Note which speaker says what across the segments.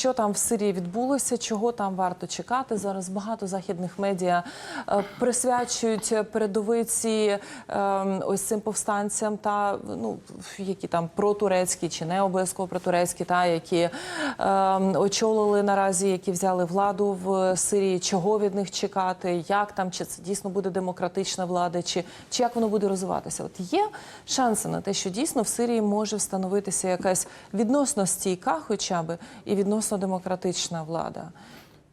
Speaker 1: що там в Сирії відбулося, чого там варто чекати. Зараз багато західних медіа е, присвячують передовиці е, ось цим повстанцям, та ну які там протурецькі чи не обов'язково протурецькі, та які е, очолили наразі, які взяли владу в Сирії. Чого від них чекати? Як там чи це дійсно буде демократична влада, чи, чи як воно буде розвиватися? От є шанси на те, що дійсно в Сирії може встановитися якась відносно стійка, хоча би і відносно демократична влада.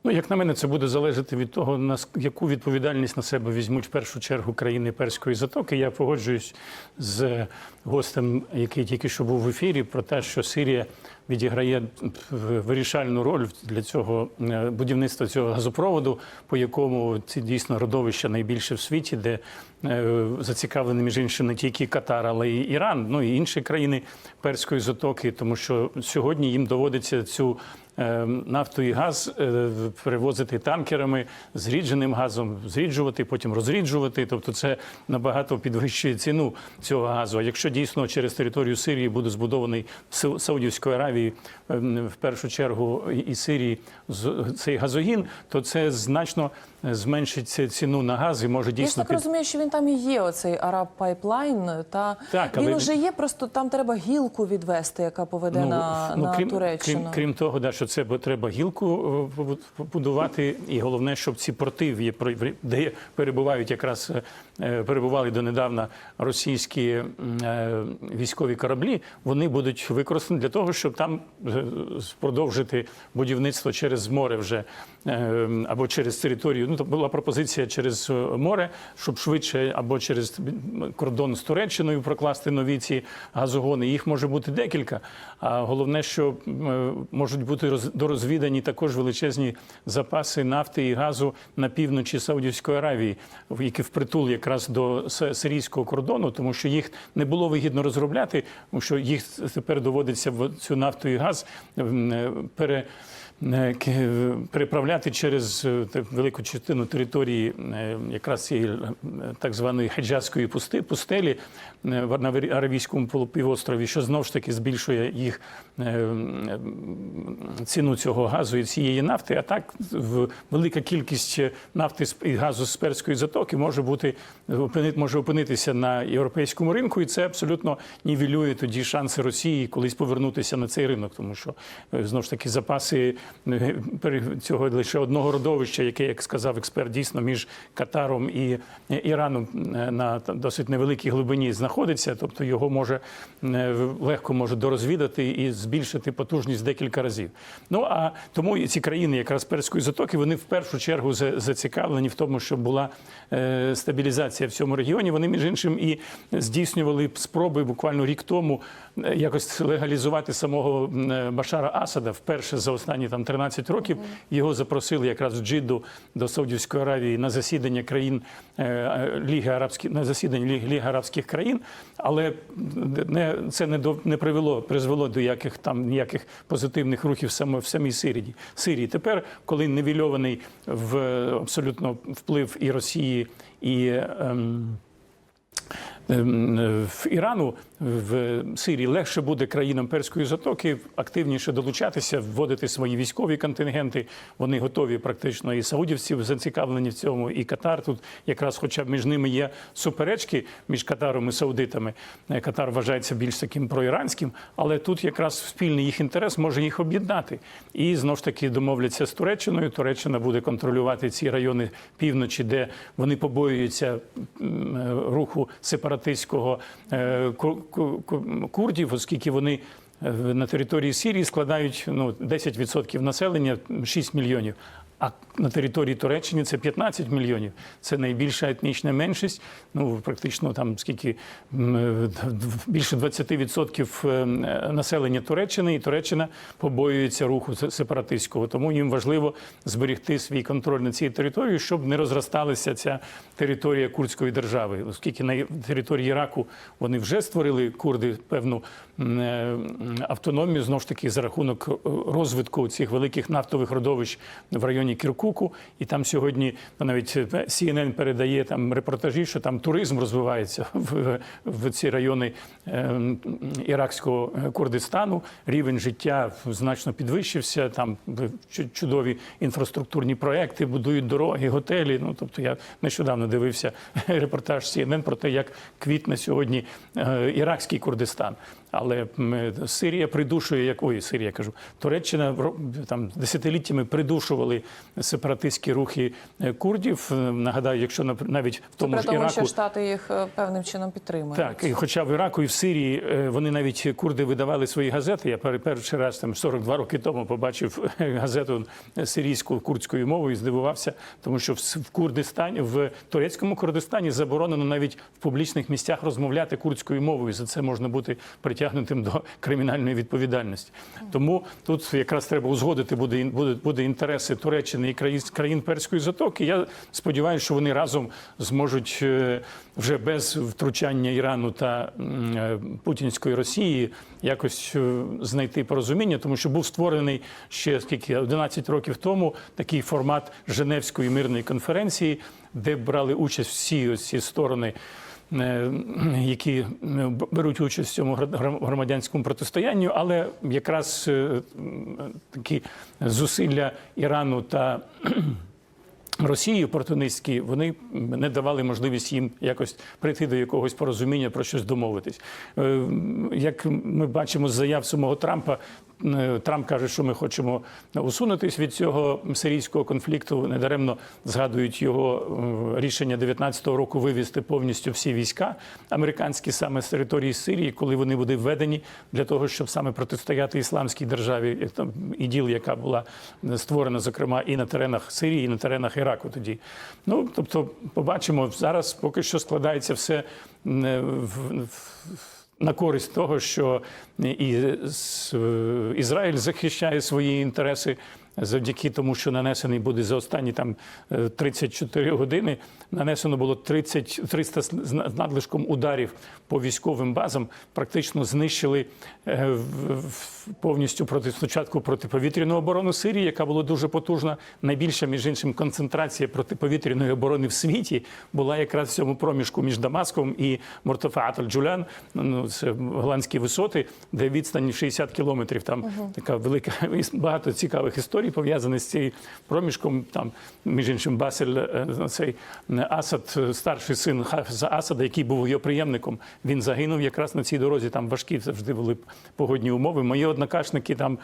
Speaker 2: Ну, як на мене, це буде залежати від того, на яку відповідальність на себе візьмуть в першу чергу країни перської затоки. Я погоджуюсь з гостем, який тільки що був в ефірі, про те, що Сирія відіграє вирішальну роль для цього е, будівництва цього газопроводу, по якому ці дійсно родовища найбільше в світі, де е, зацікавлені між іншим не тільки Катар, але й Іран, ну і інші країни перської затоки, тому що сьогодні їм доводиться цю е, нафту і газ перевозити танкерами, зрідженим газом, зріджувати, потім розріджувати. Тобто, це набагато підвищує ціну цього газу. А якщо дійсно через територію Сирії буде збудований Сау- Саудівської Аравії, е, в першу чергу і- Сирії цей газогін, то це значно зменшить ціну на газ і може дійсно
Speaker 1: Я ж так розумію, що він там і є, оцей Араб Пайплайн, та
Speaker 2: Так,
Speaker 1: він
Speaker 2: але-
Speaker 1: уже є, просто там треба гілку відвести, яка поведе на, на
Speaker 2: Ну, крім,
Speaker 1: Туреччину.
Speaker 2: крім, крім того, да, що це треба гілку е, побудувати, і головне, щоб ці порти, де перебувають якраз е, перебували донедавна російські е, військові кораблі, вони будуть використані для того, щоб там е, продовжити будівництво через море вже е, або через територію. Ну, була пропозиція через е, море, щоб швидше або через кордон з Туреччиною прокласти нові ці газогони. Їх може бути декілька. А головне, що е, можуть бути роз- дорозвідані також величезні запаси нафти і газу на півночі Саудівської Аравії, які впритул якраз до сирійського кордону, тому що їх не було вигідно розробляти, тому що їх тепер доводиться в цю нафту і газ е, пере. Е, переправляти через е, велику частину території е, якраз цієї е, так званої хеджазської пусти- пустелі е, на Аравійському полу- півострові, що знов ж таки збільшує їх е, ціну цього газу і цієї нафти. А так велика кількість нафти і газу з перської затоки може бути може опинитися на європейському ринку, і це абсолютно нівелює тоді шанси Росії колись повернутися на цей ринок, тому що е, знов ж таки запаси е, цього лише одного родовища, яке, як сказав експерт, дійсно між Катаром і Іраном е, на досить невеликій глибині знаходиться, тобто його може е, легко може дорозвідати і збільшити потужність декілька разів. Ну а тому і ці країни, якраз перської затоки, вони в першу чергу зацікавлені в тому, щоб була е, стабілізація в цьому регіоні. Вони між іншим і здійснювали спроби буквально рік тому якось легалізувати самого е, Башара Асада вперше за останні там 13 років. Його запросили якраз в Джидду до Саудівської Аравії на засідання країн е, е, Ліги Арабських на засідання Ліги, Ліги Арабських країн, але не це не до не привело призвело до яких там ніяких позитивних рухів саме в самій Сирії. Сирії тепер, коли невільований в абсолютно вплив і Росії і. Ем, в Ірану в Сирії легше буде країнам перської затоки активніше долучатися, вводити свої військові контингенти. Вони готові практично і саудівці зацікавлені в цьому, і Катар тут якраз, хоча б між ними є суперечки між Катаром і Саудитами. Е, Катар вважається більш таким проіранським, але тут якраз спільний їх інтерес може їх об'єднати. І знову ж таки домовляться з Туреччиною. Туреччина буде контролювати ці райони півночі, де вони побоюються е, руху сепаратистського е, ку- ку- ку- курдів, оскільки вони е, на території Сирії складають ну, 10% населення 6 мільйонів. А на території Туреччини це 15 мільйонів. Це найбільша етнічна меншість. Ну практично там скільки е, більше 20% е, населення Туреччини, і Туреччина побоюється руху сепаратистського. Тому їм важливо зберегти свій контроль на цій території, щоб не розросталася ця територія курдської держави, оскільки на території Іраку вони вже створили курди певну е, автономію знову ж таки за рахунок розвитку цих великих нафтових родовищ в районі районі Кіркуку, і там сьогодні навіть CNN передає там репортажі, що там туризм розвивається в, в ці райони е, іракського Курдистану. Рівень життя значно підвищився. Там чу- чудові інфраструктурні проекти, будують дороги, готелі. Ну тобто я нещодавно дивився репортаж CNN про те, як квітне сьогодні е, іракський Курдистан. Але Сирія придушує, як ой, Сирія кажу, Туреччина там десятиліттями придушували сепаратистські рухи е, курдів. Е, Нагадаю, якщо навіть в тому
Speaker 1: При
Speaker 2: ж
Speaker 1: тому,
Speaker 2: Іраку
Speaker 1: що Штати їх е, певним чином підтримують.
Speaker 2: так, і хоча в Іраку і в Сирії вони навіть курди видавали свої газети. Я пер- перший раз там 42 роки тому побачив газету сирійську курдською мовою і здивувався, тому що в Курдистані, в турецькому Курдистані заборонено навіть в публічних місцях розмовляти курдською мовою. За це можна бути притягнутим до кримінальної відповідальності. Тому тут якраз треба узгодити буде, буде, буде інтереси Туреччини і країн, країн Перської затоки. Я сподіваюся, що вони разом зможуть е, вже без втручання Ірану та е, путінської Росії якось е, знайти порозуміння, тому що був створений ще скільки 11 років тому такий формат Женевської мирної конференції, де брали участь всі ці сторони. Е, Які е, беруть участь в цьому громадянському протистоянні, але якраз е, такі зусилля Ірану та Росії опортунистські, вони не давали можливість їм якось прийти до якогось порозуміння про щось домовитись. Як ми бачимо з заяв самого Трампа, Трамп каже, що ми хочемо усунутись від цього сирійського конфлікту. Недаремно згадують його е, рішення 19-го року вивести повністю всі війська американські саме з території Сирії, коли вони будуть введені для того, щоб саме протистояти ісламській державі, як там іділ, яка була створена, зокрема, і на теренах Сирії, і на теренах Іраку. Тоді ну тобто, побачимо зараз, поки що складається все е, в. На користь того, що і е, Ізраїль захищає свої інтереси завдяки тому, що нанесений буде за останні там е, 34 години. Нанесено було 30, 300 з надлишком ударів по військовим базам. Практично знищили е, повністю проти спочатку протиповітряну оборону Сирії, яка була дуже потужна. Найбільша, між іншим, концентрація протиповітряної оборони в світі була якраз в цьому проміжку між Дамаском і Мортофаат аль-Джулян. Ну це голландські висоти, де відстань 60 кілометрів. Там така велика багато цікавих історій пов'язаних з цим проміжком. Там, між іншим, Басель е, цей е, Асад, е, старший син Хафеза Асада, який був його приємником, він загинув якраз на цій дорозі. Там важкі завжди були погодні умови. Мої однокашники там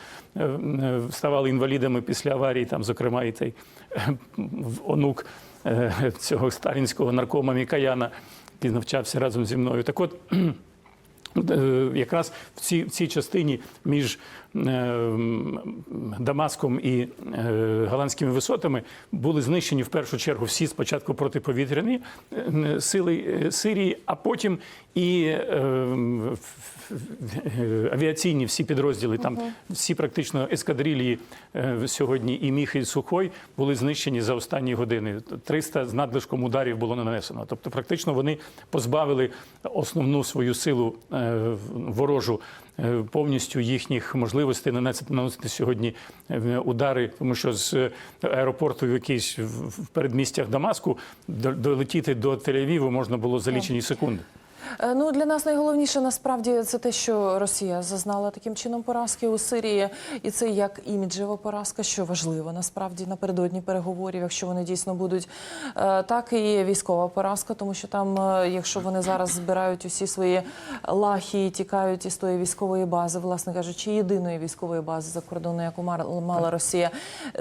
Speaker 2: ставали інвалідами після аварії, там, зокрема, і цей онук цього сталінського наркома Мікаяна, який навчався разом зі мною. Так от. Якраз в цій, в цій частині між Дамаском і е, голландськими висотами були знищені в першу чергу всі спочатку протиповітряні е, сили е, Сирії, а потім і е, е, авіаційні всі підрозділи. Там всі практично ескадрилії е, сьогодні і Міг, і Сухой були знищені за останні години. 300 з надлишком ударів було нанесено. Тобто, практично вони позбавили основну свою силу е, ворожу е, повністю їхніх можливостей нанести, наносити сьогодні е, удари, тому що з аеропорту якийсь в передмістях Дамаску до- долетіти до Тель-Авіву можна було за лічені секунди.
Speaker 1: Е, Ну для нас найголовніше насправді це те, що Росія зазнала таким чином поразки у Сирії, і це як іміджева поразка, що важливо насправді напередодні переговорів, якщо вони дійсно будуть Е, так і військова поразка, тому що там, е, якщо вони зараз збирають усі свої лахи і тікають із тої військової бази, власне кажучи, єдиної військової бази за кордоном, яку мала Росія,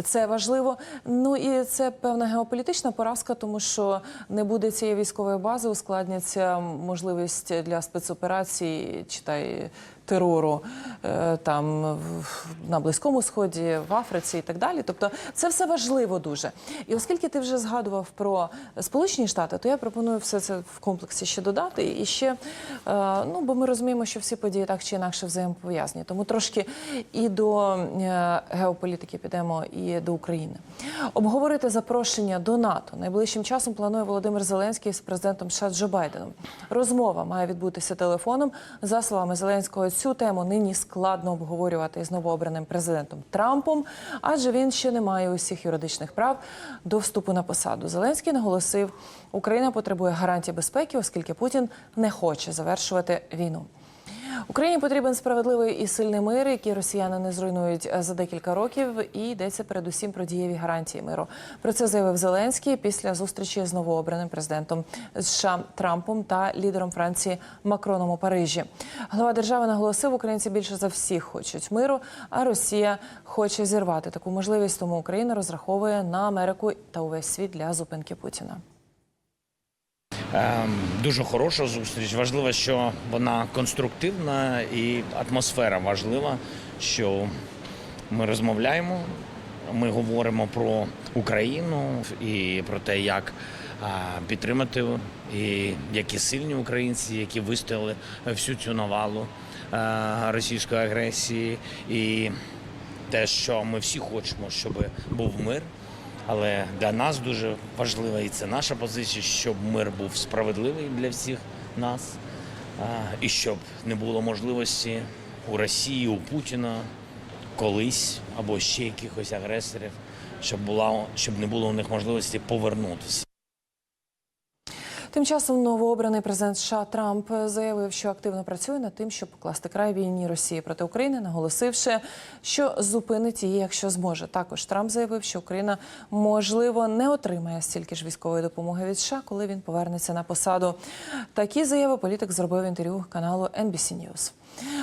Speaker 1: це важливо. Ну і це певна геополітична поразка, тому що не буде цієї військової бази, ускладняться можливість для спецоперацій, читай терору е, там на Близькому Сході, в Африці і так далі. Тобто це все важливо дуже. І оскільки ти вже згадував про Сполучені Штати, то я пропоную все це в комплексі ще додати. І ще, е, ну бо ми розуміємо, що всі події так чи інакше взаємопов'язані. Тому трошки і до е, геополітики підемо, і до України. Обговорити запрошення до НАТО найближчим часом планує Володимир Зеленський з президентом США Джо Байденом. Розмова має відбутися телефоном. За словами Зеленського, цю тему нині складно обговорювати з новообраним президентом Трампом, адже він ще не має усіх юридичних прав до вступу на посаду. Зеленський наголосив, Україна потребує гарантій безпеки, оскільки Путін не хоче завершувати війну. Україні потрібен справедливий і сильний мир, який росіяни не зруйнують е, за декілька років. І йдеться передусім про дієві гарантії миру. Про це заявив Зеленський після зустрічі з новообраним президентом США Трампом та лідером Франції Макроном у Парижі. Глава держави наголосив, українці більше за всіх хочуть миру, а Росія хоче зірвати таку можливість. Тому Україна розраховує на Америку та увесь світ для зупинки Путіна.
Speaker 3: Ем, Дуже хороша зустріч. Важливо, що вона конструктивна і атмосфера важлива, що ми розмовляємо, ми говоримо про Україну і про те, як підтримати, і які сильні українці, які вистояли всю цю навалу російської агресії, і те, що ми всі хочемо, щоб був мир. Але для нас дуже важлива і це наша позиція, щоб мир був справедливий для всіх нас, і щоб не було можливості у Росії, у Путіна колись або ще якихось агресорів, щоб була щоб не було у них можливості повернутися.
Speaker 1: Тим часом новообраний президент США Трамп заявив, що активно працює над тим, щоб покласти край війні Росії проти України, наголосивши, що зупинить її, якщо зможе. Також Трамп заявив, що Україна можливо не отримає стільки ж військової допомоги від США, коли він повернеться на посаду. Такі заяви політик зробив інтерв'ю каналу NBC News.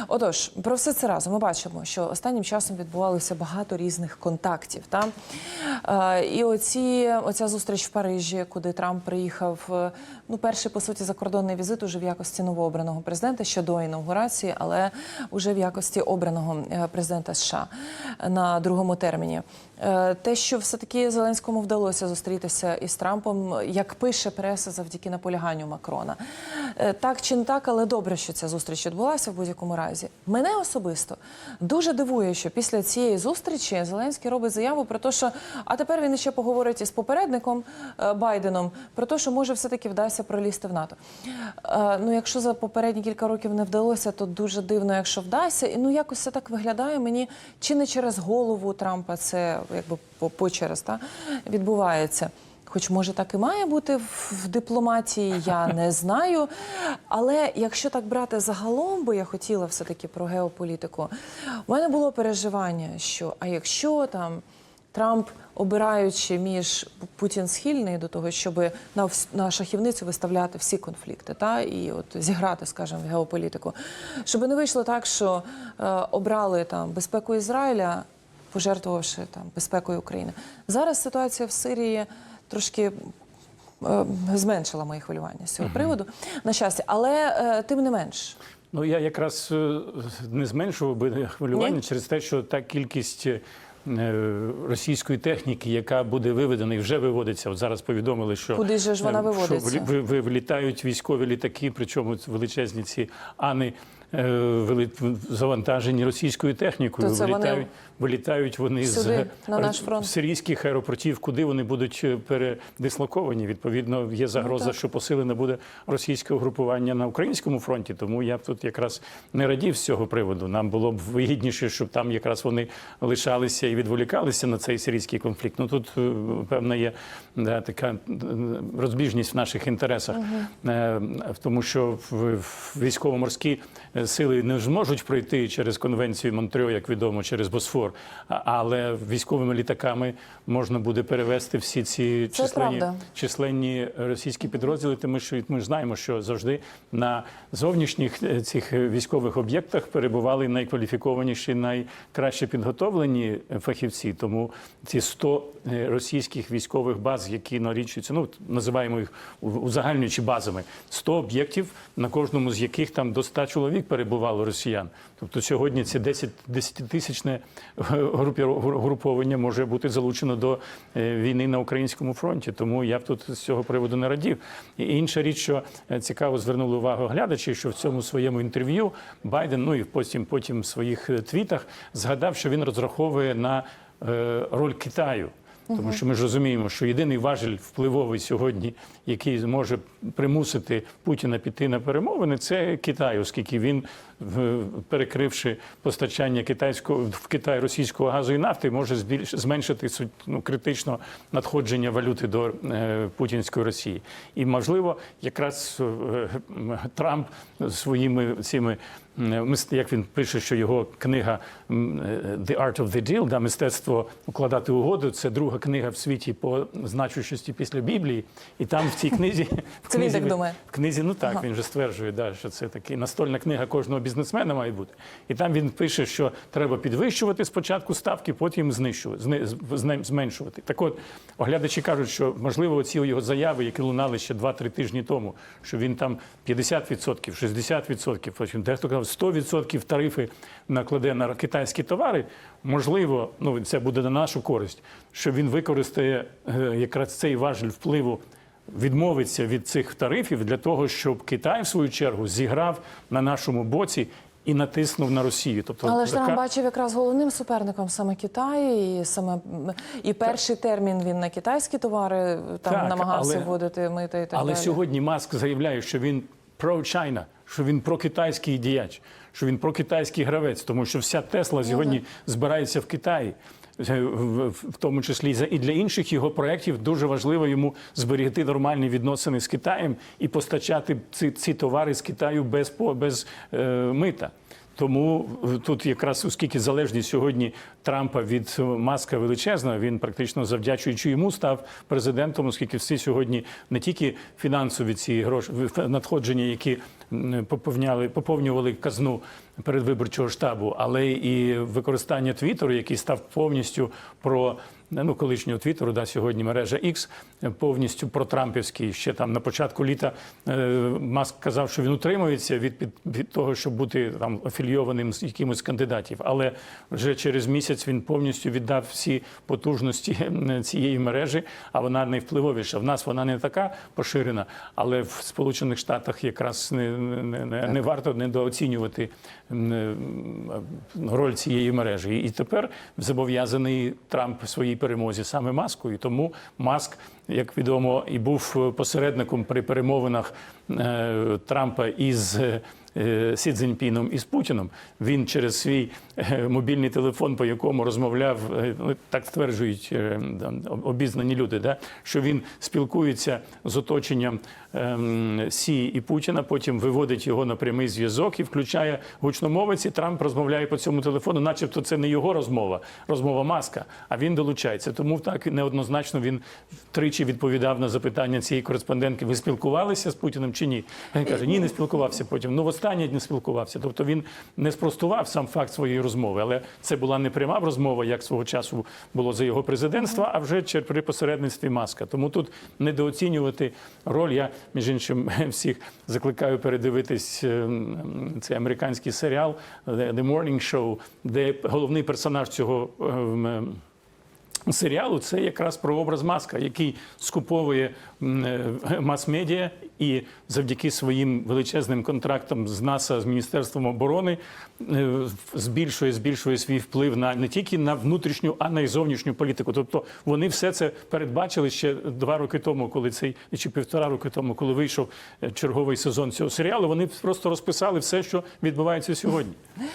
Speaker 1: Отож, про все це разом ми бачимо, що останнім часом відбувалося багато різних контактів. Та? Е, і оці, оця зустріч в Парижі, куди Трамп приїхав, е, ну, перший, по суті, закордонний візит уже в якості новообраного президента ще до інаугурації, але вже в якості обраного е, президента США на другому терміні. Е, Те, що все-таки Зеленському вдалося зустрітися із Трампом, як пише преса завдяки наполяганню Макрона. Е, Так чи не так, але добре, що ця зустріч відбулася в будь-якому разі. Мене особисто дуже дивує, що після цієї зустрічі Зеленський робить заяву про те, що а тепер він ще поговорить із попередником е, Байденом про те, що може все-таки вдасться пролізти в НАТО. Ну, якщо за попередні кілька років не вдалося, то дуже дивно, якщо вдасться. І ну якось це так виглядає мені, чи не через голову Трампа це якби по, по через та відбувається. Хоч може так і має бути в дипломатії, я не знаю. Але якщо так брати загалом, бо я хотіла все-таки про геополітику, у мене було переживання, що а якщо там Трамп, обираючи між Путін схильний до того, щоб на, на шахівницю виставляти всі конфлікти, та і от зіграти, скажімо, в геополітику, щоб не вийшло так, що е, обрали там безпеку Ізраїля, пожертвувавши там безпекою України. Зараз ситуація в Сирії трошки. е, Зменшила мої хвилювання з цього приводу на щастя, але е, тим не менш,
Speaker 2: Ну я якраз е, не зменшував би хвилювання
Speaker 1: Ні?
Speaker 2: через те, що та кількість. Російської техніки, яка буде виведена і вже виводиться. От зараз повідомили, що
Speaker 1: Куди ж вона виводиться?
Speaker 2: Що ви- військові літаки, причому величезні ці ани завантажені російською технікою.
Speaker 1: Це вони
Speaker 2: вилітають, вилітають вони
Speaker 1: сюди,
Speaker 2: з
Speaker 1: на наш фронт?
Speaker 2: сирійських аеропортів, куди вони будуть е, передислоковані. Відповідно, є загроза,
Speaker 1: Ну,
Speaker 2: що посилене буде російське угрупування на українському фронті. Тому я б тут якраз не радів з цього приводу. Нам було б вигідніше, щоб там якраз вони лишалися і відволікалися на цей сирійський конфлікт. Ну тут е, певна є да, така е, розбіжність в наших інтересах, Е, в тому що в- військово-морські е, сили не зможуть пройти через конвенцію Монтрьо, як відомо, через Босфор. Але військовими літаками можна буде перевести всі ці
Speaker 1: Це
Speaker 2: численні,
Speaker 1: правда.
Speaker 2: численні російські підрозділи, тому що ми ж знаємо, що завжди на зовнішніх е, цих військових об'єктах перебували найкваліфікованіші, найкраще підготовлені фахівці. Тому ці 100 е, російських військових баз, які налічуються, ну називаємо їх узагальнюючи базами, 100 об'єктів, на кожному з яких там до 100 чоловік перебувало росіян. Тобто сьогодні 10 10-тисячне групі- груповання може бути залучено до е, війни на українському фронті. Тому я б тут з цього приводу не радів. І інша річ, що е, цікаво звернули увагу глядачі, що в цьому своєму інтерв'ю Байден, ну і потім потім в своїх е, твітах згадав, що він розраховує на е, роль Китаю. Тому що ми ж розуміємо, що єдиний важель впливовий сьогодні, який зможе примусити Путіна піти на перемовини, це Китай, оскільки він, перекривши постачання китайського в Китай російського газу і нафти, може збільш зменшити ну, критично надходження валюти до е, путінської Росії. І можливо, якраз е, Трамп своїми цими як він пише, що його книга е, The Art of the Deal, да, мистецтво укладати угоду. Це друга книга в світі по значущості після Біблії. І там в цій книзі в
Speaker 1: Це він
Speaker 2: книзі, в книзі, ну так, він же стверджує, да, що це таки настольна книга кожного бізнесмена має бути. І там він пише, що треба підвищувати спочатку ставки, потім знищувати, зменшувати. Так от, оглядачі кажуть, що можливо оці його заяви, які лунали ще 2-3 тижні тому, що він там 50%, 60%, потім дехто казав 100% тарифи накладе на китайські товари. Можливо, ну це буде на нашу користь, що він використає е, якраз цей важель впливу відмовиться від цих тарифів для того, щоб Китай, в свою чергу, зіграв на нашому боці і натиснув на Росію. Тобто
Speaker 1: Але ж
Speaker 2: така-
Speaker 1: бачив якраз головним суперником саме Китай, і саме і перший термін він на китайські товари там
Speaker 2: Так,
Speaker 1: намагався
Speaker 2: але-
Speaker 1: вводити мита і так
Speaker 2: Але
Speaker 1: далі.
Speaker 2: сьогодні Маск заявляє, що він про-Чайна, що він прокитайський діяч, що він прокитайський гравець, тому що вся Тесла сьогодні збирається в Китаї. Е, в- тому числі і для інших його проєктів дуже важливо йому зберегти нормальні відносини з Китаєм і постачати ці, ці товари з Китаю без, без е, мита. Тому е, тут якраз оскільки залежність сьогодні Трампа від маска величезна, він практично завдячуючи йому став президентом, оскільки всі сьогодні не тільки фінансові ці гроші надходження, які поповняли, поповнювали казну передвиборчого штабу, але і використання Твіттеру, який став повністю про ну колишнього Твіттеру, да, сьогодні мережа X, повністю протрампівський. Ще там на початку літа е, Маск казав, що він утримується від, від, від того, щоб бути там афільйованим з якимось кандидатів. Але вже через місяць він повністю віддав всі потужності цієї мережі, а вона найвпливовіша. В нас вона не така поширена, але в Сполучених Штатах якраз не, не, не, не варто недооцінювати роль цієї мережі. І тепер зобов'язаний Трамп своїй перемозі саме маскою. Тому Маск, як відомо, і був посередником при перемовинах е, Трампа із. Е, Сі Цзіньпіном і з Путіном він через свій е, мобільний телефон, по якому розмовляв, е, ну, так стверджують обізнані люди, да, що він спілкується з оточенням ем, Сі і Путіна, потім виводить його на прямий зв'язок і включає гучномовець. І Трамп розмовляє по цьому телефону, начебто це не його розмова, розмова маска. А він долучається. Тому так неоднозначно він тричі відповідав на запитання цієї кореспондентки. Ви спілкувалися з Путіним чи ні? Він каже, ні, не спілкувався. Потім ну востаннє не спілкувався. Тобто він не спростував сам факт своєї розмови, але це була не пряма розмова, як свого часу було за його президентства, а вже чер- при посередництві маска. Тому тут недооцінювати роль. Я між іншим всіх закликаю передивитись е, цей американський серіал The The Morning Show, де головний персонаж цього. Серіалу це якраз про образ маска, який скуповує е, мас-медіа і завдяки своїм величезним контрактам з НАСА, з Міністерством оборони е, збільшує, збільшує свій вплив на не тільки на внутрішню, а на й зовнішню політику. Тобто вони все це передбачили ще два роки тому, коли цей чи півтора роки тому, коли вийшов е, черговий сезон цього серіалу. Вони просто розписали все, що відбувається сьогодні.